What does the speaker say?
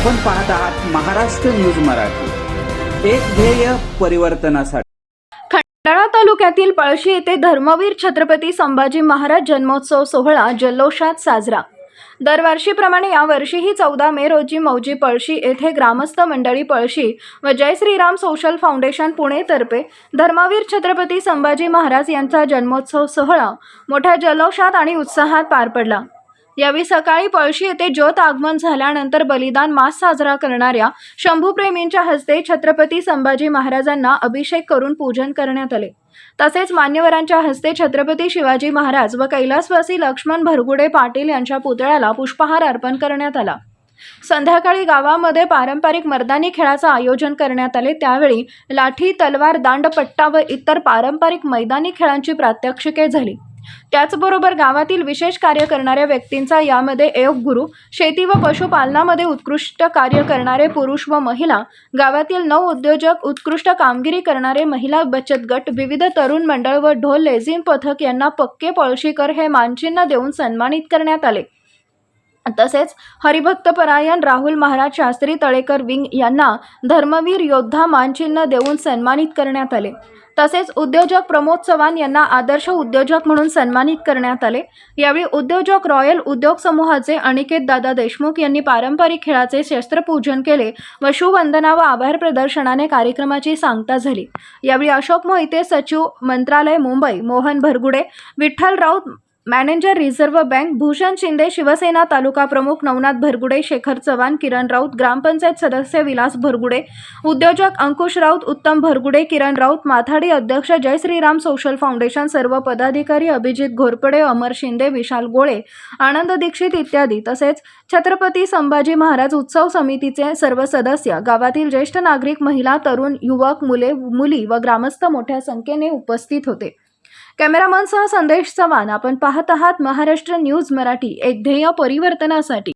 आपण पाहत आहात महाराष्ट्र न्यूज मराठी. एक ध्येय परिवर्तनासाठी. खंडाळा तालुक्यातील पळशी येथे धर्मवीर छत्रपती संभाजी महाराज जन्मोत्सव सोहळा जल्लोषात साजरा. दरवर्षीप्रमाणे यावर्षीही चौदा मे रोजी मौजी पळशी येथे ग्रामस्थ मंडळी पळशी व जय श्रीराम सोशल फाउंडेशन पुणेतर्फे धर्मवीर छत्रपती संभाजी महाराज यांचा जन्मोत्सव सोहळा मोठ्या जल्लोषात आणि उत्साहात पार पडला. यावेळी सकाळी पळशी येथे ज्योत आगमन झाल्यानंतर बलिदान मास साजरा करणाऱ्या शंभूप्रेमींच्या हस्ते छत्रपती संभाजी महाराजांना अभिषेक करून पूजन करण्यात आले. तसेच मान्यवरांच्या हस्ते छत्रपती शिवाजी महाराज व कैलासवासी लक्ष्मण भरगुडे पाटील यांच्या पुतळ्याला पुष्पहार अर्पण करण्यात आला. संध्याकाळी गावामध्ये पारंपरिक मर्दानी खेळाचं आयोजन करण्यात आले. त्यावेळी लाठी तलवार दांडपट्टा व इतर पारंपरिक मैदानी खेळांची प्रात्यक्षिके झाली. त्याचबरोबर गावातील विशेष कार्य करणाऱ्या व्यक्तींचा यामध्ये योग गुरु शेती व पशुपालनामध्ये उत्कृष्ट कार्य करणारे पुरुष व महिला गावातील नऊ उद्योजक उत्कृष्ट कामगिरी करणारे महिला बचत गट विविध तरुण मंडळ व ढोल लेझिम पथक यांना पक्के पळशीकर हे मानचिन्ह देऊन सन्मानित करण्यात आले. तसेच हरिभक्तपरायण राहुल महाराज शास्त्री तळेकर विंग यांना धर्मवीर योद्धा मानचिन्ह देऊन सन्मानित करण्यात आले. तसेच उद्योजक प्रमोद चव्हाण यांना आदर्श उद्योजक म्हणून सन्मानित करण्यात आले. यावेळी उद्योजक रॉयल उद्योग समूहाचे अनिकेत दादा देशमुख यांनी पारंपरिक खेळाचे शस्त्रपूजन केले व शुवंदना व आभार प्रदर्शनाने कार्यक्रमाची सांगता झाली. यावेळी अशोक मोहिते सचिव मंत्रालय Mumbai Mohan Bhargude Vitthal Raut manager reserve bank Bhushan Shinde Shiv Sena taluka प्रमुख नवनाथ भरगुडे शेखर चव्हाण किरण राऊत ग्रामपंचायत सदस्य विलास भरगुडे उद्योजक अंकुश राऊत उत्तम भरगुडे किरण राऊत माथाडी अध्यक्ष जय श्रीराम सोशल फाउंडेशन सर्व पदाधिकारी अभिजित घोरपडे अमर शिंदे विशाल गोळे आनंद दीक्षित इत्यादी. तसेच छत्रपती संभाजी महाराज उत्सव समितीचे सर्व सदस्य गावातील ज्येष्ठ नागरिक महिला तरुण युवक मुले मुली व ग्रामस्थ मोठ्या संख्येने उपस्थित होते. कॅमेरामनसह संदेश चव्हाण. आपण पाहत आहात महाराष्ट्र न्यूज मराठी एक ध्येय परिवर्तनासाठी.